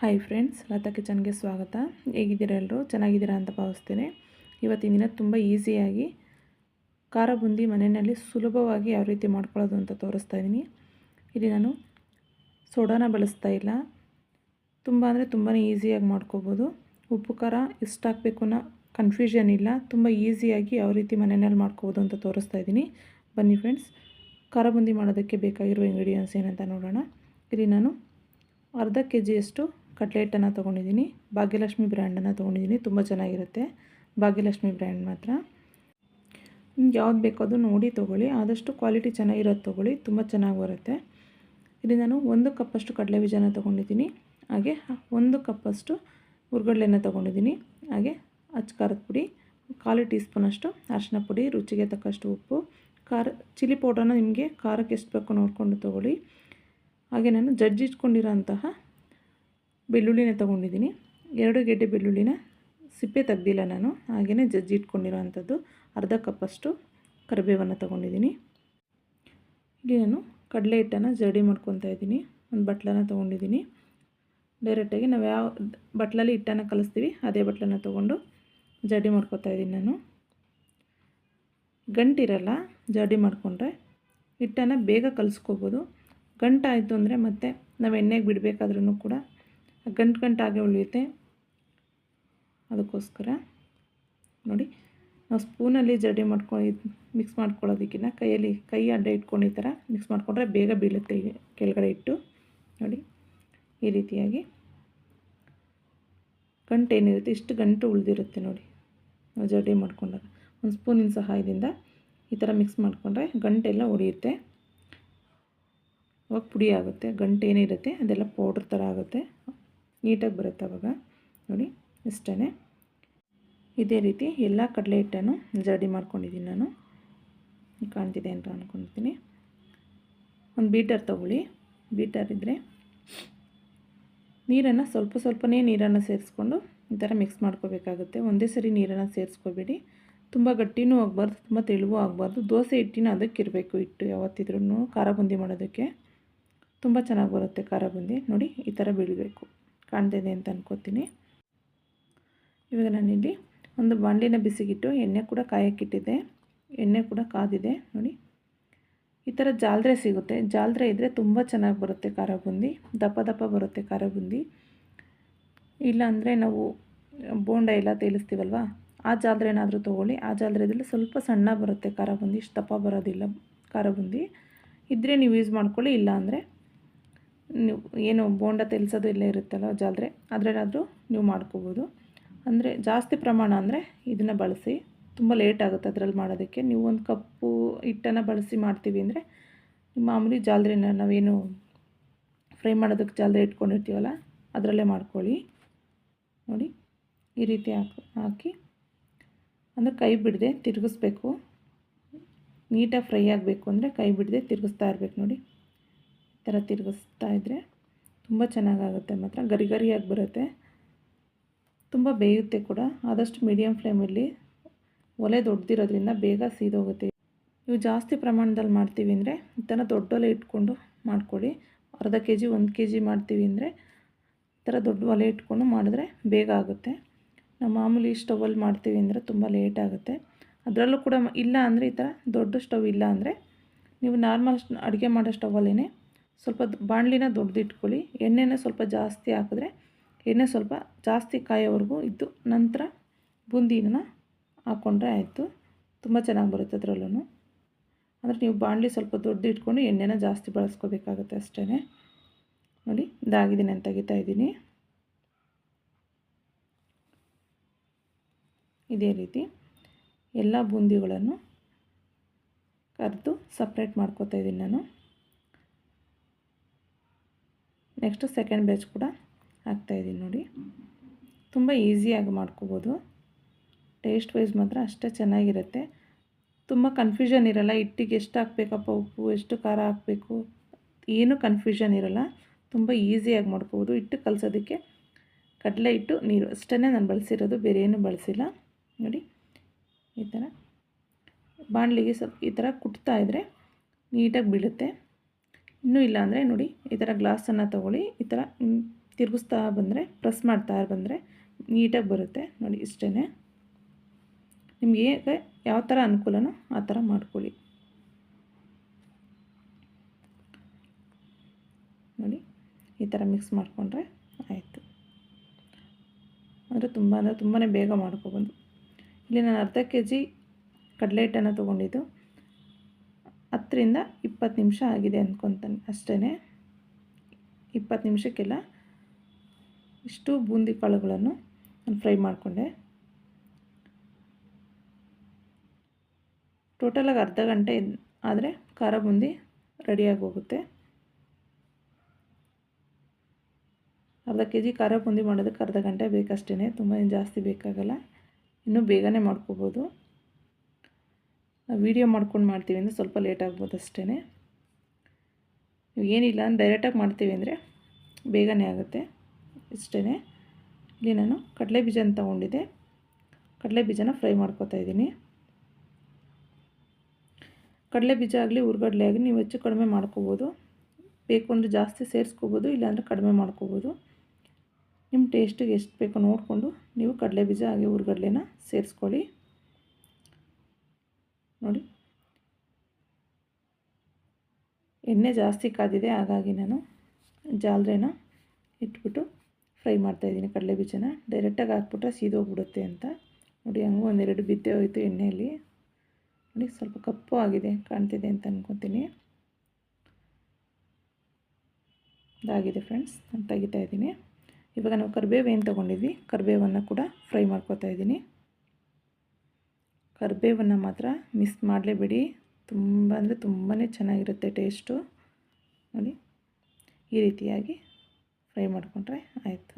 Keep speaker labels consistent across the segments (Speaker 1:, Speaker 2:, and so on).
Speaker 1: Hi friends Lata ಕಿಚನ್ಗೆ ಸ್ವಾಗತ. ಹೇಗಿದ್ದೀರಾ ಎಲ್ಲರೂ? ಚೆನ್ನಾಗಿದ್ದೀರಾ ಅಂತ ಭಾವಿಸ್ತೇನೆ. ಇವತ್ತಿನ ದಿನ ತುಂಬ ಈಸಿಯಾಗಿ ಖಾರ ಬುಂದಿ ಮನೆಯಲ್ಲಿ ಸುಲಭವಾಗಿ ಯಾವ ರೀತಿ ಮಾಡ್ಕೊಳ್ಳೋದು ಅಂತ ತೋರಿಸ್ತಾ ಇದ್ದೀನಿ. ಇಲ್ಲಿ ನಾನು ಸೋಡಾನ ಬಳಸ್ತಾ ಇಲ್ಲ. ತುಂಬ ಅಂದರೆ ತುಂಬಾ ಈಸಿಯಾಗಿ ಮಾಡ್ಕೋಬೋದು. ಉಪ್ಪು, ಖಾರ ಎಷ್ಟು ಹಾಕಬೇಕು ಅನ್ನೋ ಕನ್ಫ್ಯೂಷನ್ ಇಲ್ಲ. ತುಂಬ ಈಸಿಯಾಗಿ ಯಾವ ರೀತಿ ಮನೆಯಲ್ಲಿ ಮಾಡ್ಕೋಬೋದು ಅಂತ ತೋರಿಸ್ತಾ ಇದ್ದೀನಿ. ಬನ್ನಿ ಫ್ರೆಂಡ್ಸ್ ಖಾರ ಬುಂದಿ ಮಾಡೋದಕ್ಕೆ ಬೇಕಾಗಿರೋ ಇಂಗ್ರೀಡಿಯೆಂಟ್ಸ್ ಏನಂತ ನೋಡೋಣ. ಇಲ್ಲಿ ನಾನು ಅರ್ಧ ಕೆ ಜಿಯಷ್ಟು ಕಟ್ಲೆಟನ್ನು ತೊಗೊಂಡಿದ್ದೀನಿ, ಭಾಗ್ಯಲಕ್ಷ್ಮಿ ಬ್ರ್ಯಾಂಡನ್ನು ತೊಗೊಂಡಿದ್ದೀನಿ, ತುಂಬ ಚೆನ್ನಾಗಿರುತ್ತೆ, ಭಾಗ್ಯಲಕ್ಷ್ಮಿ ಬ್ರ್ಯಾಂಡ್ ಮಾತ್ರ. ನಿಮ್ಗೆ ಯಾವ್ದು ಬೇಕೋ ಅದು ನೋಡಿ ತೊಗೊಳ್ಳಿ, ಆದಷ್ಟು ಕ್ವಾಲಿಟಿ ಚೆನ್ನಾಗಿರೋದು ತೊಗೊಳ್ಳಿ, ತುಂಬ ಚೆನ್ನಾಗಿ ಬರುತ್ತೆ. ಇಲ್ಲಿ ನಾನು ಒಂದು ಕಪ್ಪಷ್ಟು ಕಡಲೆ ಬೀಜನ ತೊಗೊಂಡಿದ್ದೀನಿ, ಹಾಗೆ ಒಂದು ಕಪ್ಪಷ್ಟು ಹುರ್ಗಡ್ಲೆನ ತೊಗೊಂಡಿದ್ದೀನಿ, ಹಾಗೆ ಖಾರದ ಪುಡಿ, ಕಾಲು ಟೀ ಸ್ಪೂನಷ್ಟು ಅರಿಶಿನ ಪುಡಿ, ರುಚಿಗೆ ತಕ್ಕಷ್ಟು ಉಪ್ಪು, ಖಾರ, ಚಿಲ್ಲಿ ಪೌಡ್ರನ್ನ ನಿಮಗೆ ಖಾರಕ್ಕೆ ಎಷ್ಟು ಬೇಕೋ ನೋಡಿಕೊಂಡು ತೊಗೊಳ್ಳಿ. ಹಾಗೆ ನಾನು ಜಜ್ಜಿಟ್ಕೊಂಡಿರೋಂತಹ ಬೆಳ್ಳುಳ್ಳಿನ ತೊಗೊಂಡಿದ್ದೀನಿ. ಎರಡು ಗೆಡ್ಡೆ ಬೆಳ್ಳುಳ್ಳಿನ ಸಿಪ್ಪೆ ತೆಗ್ದಿಲ್ಲ ನಾನು. ಹಾಗೆಯೇ ಜಜ್ಜಿ ಇಟ್ಕೊಂಡಿರೋ ಅಂಥದ್ದು ಅರ್ಧ ಕಪ್ಪಷ್ಟು ಕರಿಬೇವನ್ನು ತೊಗೊಂಡಿದ್ದೀನಿ. ಇಲ್ಲಿ ನಾನು ಕಡಲೆ ಹಿಟ್ಟನ್ನು ಜಡಿ ಮಾಡ್ಕೊತಾ ಇದ್ದೀನಿ. ಒಂದು ಬಟ್ಲನ್ನು ತೊಗೊಂಡಿದ್ದೀನಿ. ಡೈರೆಕ್ಟಾಗಿ ನಾವು ಯಾವ ಬಟ್ಲಲ್ಲಿ ಹಿಟ್ಟನ್ನು ಕಲಿಸ್ತೀವಿ, ಅದೇ ಬಟ್ಲನ್ನ ತೊಗೊಂಡು ಜಡಿ ಮಾಡ್ಕೊತಾ ಇದ್ದೀನಿ ನಾನು. ಗಂಟಿರಲ್ಲ ಜಡಿ ಮಾಡಿಕೊಂಡ್ರೆ ಹಿಟ್ಟನ್ನು ಬೇಗ ಕಲಿಸ್ಕೋಬೋದು. ಗಂಟಾಯಿತು ಅಂದರೆ ಮತ್ತೆ ನಾವು ಎಣ್ಣೆಗೆ ಬಿಡಬೇಕಾದ್ರೂ ಕೂಡ ಗಂಟು ಗಂಟಾಗೆ ಉಳಿಯುತ್ತೆ. ಅದಕ್ಕೋಸ್ಕರ ನೋಡಿ, ನಾವು ಸ್ಪೂನಲ್ಲಿ ಜಡಿ ಮಾಡ್ಕೊಂಡು ಮಿಕ್ಸ್ ಮಾಡ್ಕೊಳ್ಳೋದಕ್ಕಿಂತ ಕೈಯಲ್ಲಿ ಕೈ ಅಡ್ಡ ಇಟ್ಕೊಂಡು ಈ ಥರ ಮಿಕ್ಸ್ ಮಾಡಿಕೊಂಡ್ರೆ ಬೇಗ ಬೀಳುತ್ತೆ ಕೆಳಗಡೆ ಇಟ್ಟು. ನೋಡಿ, ಈ ರೀತಿಯಾಗಿ ಗಂಟು ಏನಿರುತ್ತೆ, ಇಷ್ಟು ಗಂಟು ಉಳಿದಿರುತ್ತೆ ನೋಡಿ, ನಾವು ಜಡಿ ಮಾಡಿಕೊಂಡಾಗ. ಒಂದು ಸ್ಪೂನಿನ ಸಹಾಯದಿಂದ ಈ ಥರ ಮಿಕ್ಸ್ ಮಾಡಿಕೊಂಡ್ರೆ ಗಂಟೆಲ್ಲ ಉಳಿಯುತ್ತೆ. ಅವಾಗ ಪುಡಿ ಆಗುತ್ತೆ, ಗಂಟು ಏನಿರುತ್ತೆ ಅದೆಲ್ಲ ಪೌಡ್ರ್ ಥರ ಆಗುತ್ತೆ. ನೀಟಾಗಿ ಬರುತ್ತೆ ಅವಾಗ. ನೋಡಿ ಇಷ್ಟೇ ಇದೇ ರೀತಿ ಎಲ್ಲ ಕಡಲೆ ಹಿಟ್ಟನ್ನು ಜಡಿ ಮಾಡ್ಕೊಂಡಿದ್ದೀನಿ ನಾನು. ಕಾಣ್ತಿದೆ ಅಂತ ಅಂದ್ಕೊಂಡಿದ್ದೀನಿ ಒಂದು ಬೀಟರ್ ತೊಗೊಳ್ಳಿ. ಬೀಟರ್ ಇದ್ದರೆ ನೀರನ್ನು ಸ್ವಲ್ಪ ಸ್ವಲ್ಪನೇ ನೀರನ್ನು ಸೇರಿಸ್ಕೊಂಡು ಈ ಥರ ಮಿಕ್ಸ್ ಮಾಡ್ಕೋಬೇಕಾಗುತ್ತೆ. ಒಂದೇ ಸರಿ ನೀರನ್ನು ಸೇರಿಸ್ಕೋಬೇಡಿ. ತುಂಬ ಗಟ್ಟಿನೂ ಆಗಬಾರ್ದು, ತುಂಬ ತೆಳುವೂ ಆಗಬಾರ್ದು. ದೋಸೆ ಹಿಟ್ಟಿನ ಅದಕ್ಕಿರಬೇಕು ಹಿಟ್ಟು ಯಾವತ್ತಿದ್ರೂ ಖಾರ ಬುಂದಿ ಮಾಡೋದಕ್ಕೆ. ತುಂಬ ಚೆನ್ನಾಗಿ ಬರುತ್ತೆ ಖಾರ ಬುಂದಿ. ನೋಡಿ, ಈ ಥರ ಬೀಳಬೇಕು. ಕಾಣ್ತಿದೆ ಅಂತ ಅನ್ಕೋತೀನಿ. ಇವಾಗ ನಾನಿಲ್ಲಿ ಒಂದು ಬಾಂಡಿನ ಬಿಸಿಗಿಟ್ಟು ಎಣ್ಣೆ ಕೂಡ ಕಾಯಕ್ಕಿಟ್ಟಿದ್ದೆ. ಎಣ್ಣೆ ಕೂಡ ಕಾದಿದೆ, ನೋಡಿ. ಈ ಥರ ಜಾಲ್ರೆ ಸಿಗುತ್ತೆ. ಜಾಲ್ರೆ ಇದ್ದರೆ ತುಂಬ ಚೆನ್ನಾಗಿ ಬರುತ್ತೆ ಖಾರ ಬುಂದಿ ದಪ್ಪ ದಪ್ಪ ಬರುತ್ತೆ ಖಾರ ಬುಂದಿ ಇಲ್ಲಾಂದರೆ ನಾವು ಬೋಂಡ ಎಲ್ಲ ತೇಲಿಸ್ತೀವಲ್ವ? ಆ ಜಾಲ್ರೆ ಏನಾದರೂ ತೊಗೊಳ್ಳಿ. ಆ ಜಾಲ್ರೆದಲ್ಲಿ ಸ್ವಲ್ಪ ಸಣ್ಣ ಬರುತ್ತೆ ಖಾರ ಬುಂದಿ ಇಷ್ಟು ದಪ್ಪ ಬರೋದಿಲ್ಲ ಖಾರ ಬುಂದಿ ಇದ್ದರೆ ನೀವು ಯೂಸ್ ಮಾಡ್ಕೊಳ್ಳಿ. ಇಲ್ಲ ಅಂದರೆ ನೀವು ಏನು ಬೋಂಡ ತೆಲ್ಸೋದು ಇಲ್ಲೇ ಇರುತ್ತಲ್ಲ ಜಾಲ್ರೆ ಅದರಲ್ಲಾದರೂ ನೀವು ಮಾಡ್ಕೋಬೋದು. ಅಂದರೆ ಜಾಸ್ತಿ ಪ್ರಮಾಣ ಅಂದರೆ ಇದನ್ನು ಬಳಸಿ, ತುಂಬ ಲೇಟ್ ಆಗುತ್ತೆ ಅದರಲ್ಲಿ ಮಾಡೋದಕ್ಕೆ. ನೀವು ಒಂದು ಕಪ್ಪು ಹಿಟ್ಟನ್ನು ಬಳಸಿ ಮಾಡ್ತೀವಿ ಅಂದರೆ ಮಾಮೂಲಿ ಜಾಲ್ರಿನ ನಾವೇನು ಫ್ರೈ ಮಾಡೋದಕ್ಕೆ ಜಾಲ್ರೆ ಇಟ್ಕೊಂಡಿರ್ತೀವಲ್ಲ, ಅದರಲ್ಲೇ ಮಾಡ್ಕೊಳ್ಳಿ. ನೋಡಿ, ಈ ರೀತಿ ಹಾಕಿ ಹಾಕಿ, ಅಂದರೆ ಕೈ ಬಿಡದೆ ತಿರುಗಿಸ್ಬೇಕು. ನೀಟಾಗಿ ಫ್ರೈ ಆಗಬೇಕು ಅಂದರೆ ಕೈ ಬಿಡದೆ ತಿರುಗಿಸ್ತಾ ಇರಬೇಕು ನೋಡಿ. ಥರ ತಿರುಗಿಸ್ತಾ ಇದ್ದರೆ ತುಂಬ ಚೆನ್ನಾಗಾಗುತ್ತೆ ಮಾತ್ರ. ಗರಿ ಗರಿಯಾಗಿ ಬರುತ್ತೆ. ತುಂಬ ಬೇಯುತ್ತೆ ಕೂಡ. ಆದಷ್ಟು ಮೀಡಿಯಮ್ ಫ್ಲೇಮಲ್ಲಿ ಒಲೆ ದೊಡ್ಡದಿರೋದ್ರಿಂದ ಬೇಗ ಸೀದೋಗುತ್ತೆ. ನೀವು ಜಾಸ್ತಿ ಪ್ರಮಾಣದಲ್ಲಿ ಮಾಡ್ತೀವಿ ಅಂದರೆ ಈ ಥರ ದೊಡ್ಡ ಒಲೆ ಇಟ್ಕೊಂಡು ಮಾಡ್ಕೊಳ್ಳಿ. ಅರ್ಧ ಕೆ ಜಿ ಒಂದು ಕೆ ಜಿ ಮಾಡ್ತೀವಿ ಅಂದರೆ ಈ ಥರ ದೊಡ್ಡ ಒಲೆ ಇಟ್ಕೊಂಡು ಮಾಡಿದ್ರೆ ಬೇಗ ಆಗುತ್ತೆ. ನಾವು ಮಾಮೂಲಿ ಸ್ಟವಲ್ಲಿ ಮಾಡ್ತೀವಿ ಅಂದರೆ ತುಂಬ ಲೇಟ್ ಆಗುತ್ತೆ. ಅದರಲ್ಲೂ ಕೂಡ ಇಲ್ಲ ಅಂದರೆ ಈ ಥರ ದೊಡ್ಡ ಸ್ಟವ್ ಇಲ್ಲ ಅಂದರೆ ನೀವು ನಾರ್ಮಲ್ ಅಡುಗೆ ಮಾಡೋ ಸ್ಟವಲ್ಲೇ ಸ್ವಲ್ಪ ಬಾಣಲಿನ ದೊಡ್ಡದಿಟ್ಕೊಳ್ಳಿ ಎಣ್ಣೆನ ಸ್ವಲ್ಪ ಜಾಸ್ತಿ ಹಾಕಿದ್ರೆ ಎಣ್ಣೆ ಸ್ವಲ್ಪ ಜಾಸ್ತಿ ಕಾಯೋವರೆಗೂ ಇದ್ದು ನಂತರ ಬೂಂದಿನ ಹಾಕ್ಕೊಂಡ್ರೆ ಆಯಿತು. ತುಂಬ ಚೆನ್ನಾಗಿ ಬರುತ್ತೆ ಅದರಲ್ಲೂ ಅಂದರೆ ನೀವು ಬಾಣಲಿ ಸ್ವಲ್ಪ ದೊಡ್ಡ ಇಟ್ಕೊಂಡು ಎಣ್ಣೆನ ಜಾಸ್ತಿ ಬಳಸ್ಕೋಬೇಕಾಗುತ್ತೆ ಅಷ್ಟೇ ನೋಡಿ, ಇದಾಗಿದೆ ನಾನು ತೆಗಿತಾ ಇದ್ದೀನಿ. ಇದೇ ರೀತಿ ಎಲ್ಲ ಬೂಂದಿಗಳನ್ನು ಕರೆದು ಸಪ್ರೇಟ್ ಮಾಡ್ಕೋತಾ ಇದ್ದೀನಿ ನಾನು. ನೆಕ್ಸ್ಟು ಸೆಕೆಂಡ್ ಬ್ಯಾಚ್ ಕೂಡ ಹಾಕ್ತಾಯಿದ್ದೀನಿ ನೋಡಿ. ತುಂಬ ಈಸಿಯಾಗಿ ಮಾಡ್ಕೋಬೋದು. ಟೇಸ್ಟ್ ವೈಸ್ ಮಾತ್ರ ಅಷ್ಟೇ ಚೆನ್ನಾಗಿರುತ್ತೆ. ತುಂಬ ಕನ್ಫ್ಯೂಷನ್ ಇರಲ್ಲ, ಹಿಟ್ಟಿಗೆ ಎಷ್ಟು ಹಾಕ್ಬೇಕಪ್ಪ ಉಪ್ಪು, ಎಷ್ಟು ಖಾರ ಹಾಕಬೇಕು, ಏನೂ ಕನ್ಫ್ಯೂಷನ್ ಇರಲ್ಲ. ತುಂಬ ಈಸಿಯಾಗಿ ಮಾಡ್ಕೋಬೋದು. ಹಿಟ್ಟು ಕಲಸೋದಕ್ಕೆ ಕಡಲೆ ಹಿಟ್ಟು, ನೀರು ಅಷ್ಟೇ ನಾನು ಬಳಸಿರೋದು, ಬೇರೆ ಏನೂ ಬಳಸಿಲ್ಲ. ನೋಡಿ, ಈ ಥರ. ಬಾಣಲಿಗೆ ಸ್ವಲ್ಪ ಈ ಥರ ಕುಟ್ತಾ ಇದ್ದರೆ ನೀಟಾಗಿ ಬೀಳುತ್ತೆ. ಇನ್ನೂ ಇಲ್ಲ ಅಂದರೆ ನೋಡಿ, ಈ ಥರ ಗ್ಲಾಸನ್ನು ತೊಗೊಳ್ಳಿ, ಈ ಥರ ತಿರುಗಿಸ್ತಾ ಬಂದರೆ ಪ್ರೆಸ್ ಮಾಡ್ತಾ ಬಂದರೆ ನೀಟಾಗಿ ಬರುತ್ತೆ. ನೋಡಿ ಇಷ್ಟೇ ನಿಮ್ಗೆ ಹೇಗೆ ಯಾವ ಥರ ಅನುಕೂಲನೋ ಆ ಥರ ಮಾಡ್ಕೊಳ್ಳಿ. ನೋಡಿ, ಈ ಥರ ಮಿಕ್ಸ್ ಮಾಡಿಕೊಂಡ್ರೆ ಆಯಿತು. ಅಂದರೆ ತುಂಬ ಅಂದರೆ ತುಂಬಾ ಬೇಗ ಮಾಡ್ಕೊಬೋದು ಇಲ್ಲಿ ನಾನು ಅರ್ಧ ಕೆ ಜಿ ಕಡಲೆ ಹಿಟ್ಟನ್ನು ತೊಗೊಂಡಿದ್ದು. ಹತ್ತರಿಂದ ಇಪ್ಪತ್ತು ನಿಮಿಷ ಆಗಿದೆ ಅಂದ್ಕೊತಾನೆ ಅಷ್ಟೇ ಇಪ್ಪತ್ತು ನಿಮಿಷಕ್ಕೆಲ್ಲ ಇಷ್ಟು ಬೂಂದಿ ಕಾಳುಗಳನ್ನು ನಾನು ಫ್ರೈ ಮಾಡಿಕೊಂಡೆ. ಟೋಟಲಾಗಿ ಅರ್ಧ ಗಂಟೆ ಆದರೆ ಖಾರ ಬೂಂದಿ ರೆಡಿಯಾಗಿ ಹೋಗುತ್ತೆ. ಅರ್ಧ ಕೆ ಜಿ ಖಾರ ಬೂಂದಿ ಮಾಡೋದಕ್ಕೆ ಅರ್ಧ ಗಂಟೆ ಬೇಕಷ್ಟೇ ತುಂಬ ಜಾಸ್ತಿ ಬೇಕಾಗಲ್ಲ. ಇನ್ನೂ ಬೇಗನೆ ಮಾಡ್ಕೋಬೋದು. ವೀಡಿಯೋ ಮಾಡ್ಕೊಂಡು ಮಾಡ್ತೀವಿ ಅಂದರೆ ಸ್ವಲ್ಪ ಲೇಟ್ ಆಗ್ಬೋದು ಅಷ್ಟೇ ನೀವು ಏನಿಲ್ಲ ಡೈರೆಕ್ಟಾಗಿ ಮಾಡ್ತೀವಿ ಅಂದರೆ ಬೇಗನೆ ಆಗುತ್ತೆ ಇಷ್ಟೇ ಇಲ್ಲಿ ನಾನು ಕಡಲೆ ಬೀಜನ ತೊಗೊಂಡಿದ್ದೆ. ಕಡಲೆ ಬೀಜನ ಫ್ರೈ ಮಾಡ್ಕೋತಾ ಇದ್ದೀನಿ. ಕಡಲೆ ಬೀಜ ಆಗಲಿ ಹುರ್ಗಡ್ಲೆ ಆಗಲಿ ನೀವು ಹೆಚ್ಚು ಕಡಿಮೆ ಮಾಡ್ಕೋಬೋದು. ಬೇಕು ಅಂದರೆ ಜಾಸ್ತಿ ಸೇರಿಸ್ಕೋಬೋದು ಇಲ್ಲಾಂದರೆ ಕಡಿಮೆ ಮಾಡ್ಕೋಬೋದು. ನಿಮ್ಮ ಟೇಸ್ಟಿಗೆ ಎಷ್ಟು ಬೇಕೋ ನೋಡಿಕೊಂಡು ನೀವು ಕಡಲೆ ಬೀಜ ಹಾಗೆ ಹುರ್ಗಡ್ಲೆನ ಸೇರಿಸ್ಕೊಳ್ಳಿ. ನೋಡಿ. ಎಣ್ಣೆ ಜಾಸ್ತಿ ಕಾದಿದೆ, ಹಾಗಾಗಿ ನಾನು ಜಾಲ್ರೇನ ಇಟ್ಬಿಟ್ಟು ಫ್ರೈ ಮಾಡ್ತಾಯಿದ್ದೀನಿ ಕಡಲೆ ಬೀಜನ. ಡೈರೆಕ್ಟಾಗಿ ಹಾಕ್ಬಿಟ್ರೆ ಸೀದೋಗ್ಬಿಡುತ್ತೆ ಅಂತ. ನೋಡಿ, ಹಂಗೂ ಒಂದೆರಡು ಬಿದ್ದೆ ಹೋಯಿತು ಎಣ್ಣೆಯಲ್ಲಿ. ನೋಡಿ, ಸ್ವಲ್ಪ ಕಪ್ಪು ಆಗಿದೆ, ಕಾಣ್ತಿದೆ ಅಂತ ಅಂದ್ಕೊತೀನಿ ಇದಾಗಿದೆ ಫ್ರೆಂಡ್ಸ್, ನಾನು ತೆಗಿತಾ ಇದ್ದೀನಿ. ಇವಾಗ ನಾವು ಕರಿಬೇವು ಏನು ತೊಗೊಂಡಿದ್ವಿ? ಕರಿಬೇವನ್ನು ಕೂಡ ಫ್ರೈ ಮಾಡ್ಕೋತಾ ಇದ್ದೀನಿ. ಕರಿಬೇವನ್ನು ಮಾತ್ರ ಮಿಸ್ ಮಾಡಲೇಬೇಡಿ. ತುಂಬ ಅಂದರೆ ತುಂಬಾ ಚೆನ್ನಾಗಿರುತ್ತೆ ಟೇಸ್ಟು ನೋಡಿ, ಈ ರೀತಿಯಾಗಿ ಫ್ರೈ ಮಾಡಿಕೊಂಡ್ರೆ ಆಯಿತು.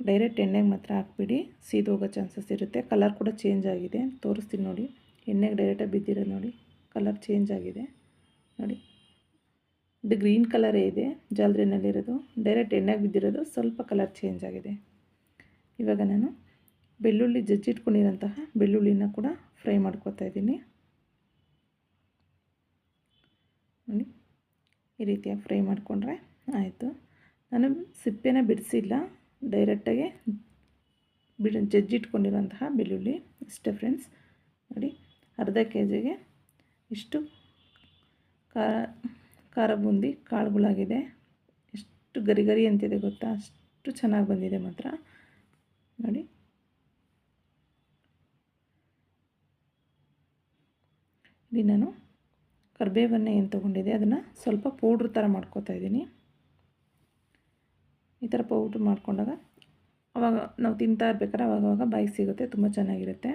Speaker 1: ಡೈರೆಕ್ಟ್ ಎಣ್ಣೆಗೆ ಮಾತ್ರ ಹಾಕ್ಬಿಡಿ. ಸೀದೋಗೋ ಚಾನ್ಸಸ್ ಇರುತ್ತೆ. ಕಲರ್ ಕೂಡ ಚೇಂಜ್ ಆಗಿದೆ. ತೋರಿಸ್ತೀನಿ ನೋಡಿ. ಎಣ್ಣೆಗೆ ಡೈರೆಕ್ಟಾಗಿ ಬಿದ್ದಿರೋದು ನೋಡಿ. ಕಲರ್ ಚೇಂಜ್ ಆಗಿದೆ. ನೋಡಿ. ಇದು ಗ್ರೀನ್ ಕಲರೇ ಇದೆ. ಜಾಲ್ರಿನಲ್ಲಿರೋದು. ಡೈರೆಕ್ಟ್ ಎಣ್ಣೆಗೆ ಬಿದ್ದಿರೋದು. ಸ್ವಲ್ಪ ಕಲರ್ ಚೇಂಜ್ ಆಗಿದೆ. ಇವಾಗ ನಾನು ಬೆಳ್ಳುಳ್ಳಿ ಜಜ್ಜಿಟ್ಕೊಂಡಿರೋಂತಹ ಬೆಳ್ಳುಳ್ಳಿನ ಕೂಡ ಫ್ರೈ ಮಾಡ್ಕೋತಾ ಇದ್ದೀನಿ. ನೋಡಿ, ಈ ರೀತಿಯಾಗಿ ಫ್ರೈ ಮಾಡಿಕೊಂಡ್ರೆ ಆಯಿತು. ನಾನು ಸಿಪ್ಪೆನ ಬಿಡಿಸಿಲ್ಲ, ಡೈರೆಕ್ಟಾಗಿ ಬಿಡ್, ಜಜ್ಜಿಟ್ಕೊಂಡಿರೋಂತಹ ಬೆಳ್ಳುಳ್ಳಿ. ಇಷ್ಟೇ ಫ್ರೆಂಡ್ಸ್, ನೋಡಿ, ಅರ್ಧ ಕೆ ಜಿಗೆ ಇಷ್ಟು ಖಾರ ಖಾರ ಬೂಂದಿ ಕಾಳುಗಳಾಗಿದೆ. ಎಷ್ಟು ಗರಿ ಗರಿ ಅಂತಿದೆ ಗೊತ್ತಾ? ಅಷ್ಟು ಚೆನ್ನಾಗಿ ಬಂದಿದೆ ಮಾತ್ರ. ನೋಡಿ ಇಲ್ಲಿ ನಾನು ಕರ್ಬೇವನ್ನು ಏನು ತೊಗೊಂಡಿದ್ದೆ, ಅದನ್ನು ಸ್ವಲ್ಪ ಪೌಡ್ರ್ ಥರ ಮಾಡ್ಕೋತಾ ಇದ್ದೀನಿ. ಈ ಥರ ಪೌಡ್ರ್ ಮಾಡ್ಕೊಂಡಾಗ ಅವಾಗ ನಾವು ತಿಂತಾ ಇರ್ಬೇಕಾದ್ರೆ ಅವಾಗವಾಗ ಬಾಯಿಗೆ ಸಿಗುತ್ತೆ, ತುಂಬ ಚೆನ್ನಾಗಿರುತ್ತೆ.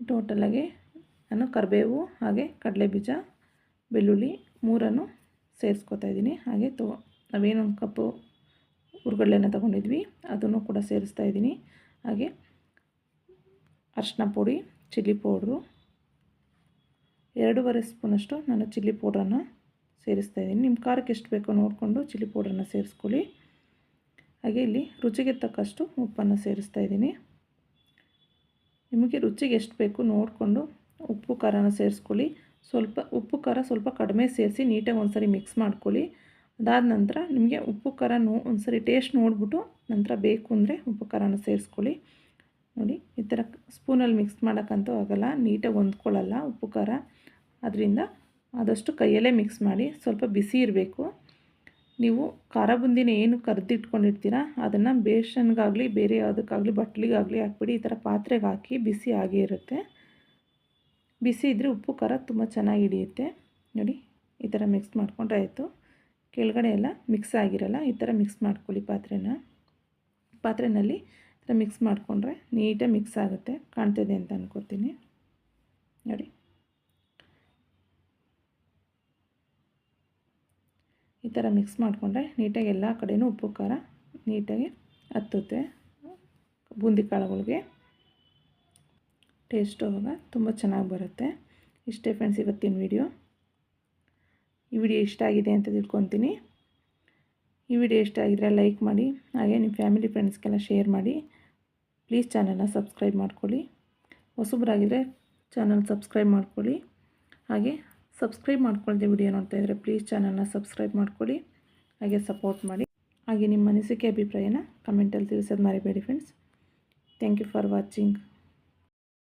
Speaker 1: ಟೋಟಲಾಗಿ ನಾನು ಕರಿಬೇವು ಹಾಗೆ ಕಡಲೆ ಬೀಜ ಬೆಳ್ಳುಳ್ಳಿ ಮೂರನ್ನು ಸೇರಿಸ್ಕೊತಾ ಇದ್ದೀನಿ. ಹಾಗೆ ತೊ, ನಾವೇನೊಂದು ಕಪ್ಪು ಹುರುಗಡ್ಲೆನ ತೊಗೊಂಡಿದ್ವಿ, ಅದನ್ನು ಕೂಡ ಸೇರಿಸ್ತಾ ಇದ್ದೀನಿ. ಹಾಗೆ ಅರಿಶಿನ ಪುಡಿ, ಚಿಲ್ಲಿ ಪೌಡ್ರು ಎರಡೂವರೆ ಸ್ಪೂನಷ್ಟು ನಾನು ಚಿಲ್ಲಿ ಪೌಡ್ರನ್ನು ಸೇರಿಸ್ತಾ ಇದ್ದೀನಿ. ನಿಮ್ಮ ಖಾರಕ್ಕೆ ಎಷ್ಟು ಬೇಕೋ ನೋಡಿಕೊಂಡು ಚಿಲ್ಲಿ ಪೌಡ್ರನ್ನು ಸೇರಿಸ್ಕೊಳ್ಳಿ. ಹಾಗೆ ಇಲ್ಲಿ ರುಚಿಗೆ ತಕ್ಕಷ್ಟು ಉಪ್ಪನ್ನು ಸೇರಿಸ್ತಾ ಇದ್ದೀನಿ. ನಿಮಗೆ ರುಚಿಗೆ ಎಷ್ಟು ಬೇಕು ನೋಡಿಕೊಂಡು ಉಪ್ಪು ಖಾರನ ಸೇರಿಸ್ಕೊಳ್ಳಿ. ಸ್ವಲ್ಪ ಉಪ್ಪು ಖಾರ ಸ್ವಲ್ಪ ಕಡಿಮೆ ಸೇರಿಸಿ ನೀಟಾಗಿ ಒಂದ್ಸರಿ ಮಿಕ್ಸ್ ಮಾಡ್ಕೊಳ್ಳಿ. ಅದಾದ ನಂತರ ನಿಮಗೆ ಉಪ್ಪು ಖಾರ ನೋ ಒಂದು ಸರಿ ಟೇಸ್ಟ್ ನೋಡಿಬಿಟ್ಟು ನಂತರ ಬೇಕು ಅಂದರೆ ಉಪ್ಪು ಖಾರನ ಸೇರಿಸ್ಕೊಳ್ಳಿ. ನೋಡಿ, ಈ ಥರ ಸ್ಪೂನಲ್ಲಿ ಮಿಕ್ಸ್ ಮಾಡೋಕ್ಕಂತೂ ಆಗೋಲ್ಲ, ನೀಟಾಗಿ ಹೊಂದ್ಕೊಳ್ಳಲ್ಲ ಉಪ್ಪು ಖಾರ. ಅದರಿಂದ ಆದಷ್ಟು ಕೈಯಲ್ಲೇ ಮಿಕ್ಸ್ ಮಾಡಿ ಸ್ವಲ್ಪ ಬಿಸಿ ಇರಬೇಕು. ನೀವು ಖಾರ ಬುಂದಿನ ಏನು ಕರೆದಿಟ್ಕೊಂಡಿರ್ತೀರ, ಅದನ್ನು ಬೇಷನ್ಗಾಗಲಿ ಬೇರೆ ಯಾವುದಕ್ಕಾಗಲಿ, ಬಟ್ಲಿಗಾಗಲಿ ಹಾಕ್ಬಿಡಿ, ಈ ಥರ ಪಾತ್ರೆಗೆ ಹಾಕಿ ಬಿಸಿ ಆಗೇ ಇರುತ್ತೆ. ಬಿಸಿ ಇದ್ದರೆ ಉಪ್ಪು, ಖಾರ ತುಂಬ ಚೆನ್ನಾಗಿ ಹಿಡಿಯುತ್ತೆ. ನೋಡಿ, ಈ ಥರ ಮಿಕ್ಸ್ ಮಾಡ್ಕೊಂಡ್ರೆ ಆಯಿತು ಕೆಳಗಡೆ ಎಲ್ಲ ಮಿಕ್ಸ್ ಆಗಿರಲ್ಲ, ಈ ಥರ ಮಿಕ್ಸ್ ಮಾಡ್ಕೊಳ್ಳಿ ಪಾತ್ರೆನ. ಪಾತ್ರೆನಲ್ಲಿ ಈ ಥರ ಮಿಕ್ಸ್ ಮಾಡಿಕೊಂಡ್ರೆ ನೀಟಾಗಿ ಮಿಕ್ಸ್ ಆಗುತ್ತೆ. ಕಾಣ್ತಿದೆ ಅಂತ ಅನ್ಕೋತೀನಿ. ನೋಡಿ. ಈ ಥರ ಮಿಕ್ಸ್ ಮಾಡಿಕೊಂಡ್ರೆ ನೀಟಾಗಿ ಎಲ್ಲ ಕಡೆಯೂ ಉಪ್ಪು, ಖಾರ ನೀಟಾಗಿ ಹತ್ತುತ್ತೆ ಬೂಂದಿ ಕಾಳುಗಳಿಗೆ. ಟೇಸ್ಟು ಅವಾಗ ತುಂಬ ಚೆನ್ನಾಗಿ ಬರುತ್ತೆ. ಇಷ್ಟೇ ಫ್ರೆಂಡ್ಸ್ ಇವತ್ತಿನ ವಿಡಿಯೋ ಈ ವಿಡಿಯೋ ಇಷ್ಟ ಆಗಿದೆ ಅಂತ ತಿಳ್ಕೊತೀನಿ. ಈ ವಿಡಿಯೋ ಇಷ್ಟ ಆಗಿದ್ರೆ ಲೈಕ್ ಮಾಡಿ, ಹಾಗೆ ನಿಮ್ಮ ಫ್ಯಾಮಿಲಿ ಫ್ರೆಂಡ್ಸ್ಗೆಲ್ಲ ಶೇರ್ ಮಾಡಿ. ಪ್ಲೀಸ್ ಚಾನಲ್ನ ಸಬ್ಸ್ಕ್ರೈಬ್ ಮಾಡ್ಕೊಳ್ಳಿ. ಹೊಸಬ್ರಾಗಿದ್ದರೆ ಚಾನಲ್ ಸಬ್ಸ್ಕ್ರೈಬ್ ಮಾಡ್ಕೊಳ್ಳಿ. ಹಾಗೆ ಸಬ್ಸ್ಕ್ರೈಬ್ ಮಾಡ್ಕೊಳ್ಳದೆ ವಿಡಿಯೋ ನೋಡ್ತಾ ಇದ್ದರೆ ಪ್ಲೀಸ್ ಚಾನಲ್ನ ಸಬ್ಸ್ಕ್ರೈಬ್ ಮಾಡ್ಕೊಳ್ಳಿ ಹಾಗೆ ಸಪೋರ್ಟ್ ಮಾಡಿ. ಹಾಗೆ ನಿಮ್ಮ ಅನಿಸಿಕೆ ಅಭಿಪ್ರಾಯನ ಕಮೆಂಟಲ್ಲಿ ತಿಳಿಸೋದು ಮರಿಬೇಡಿ friends thank you for watching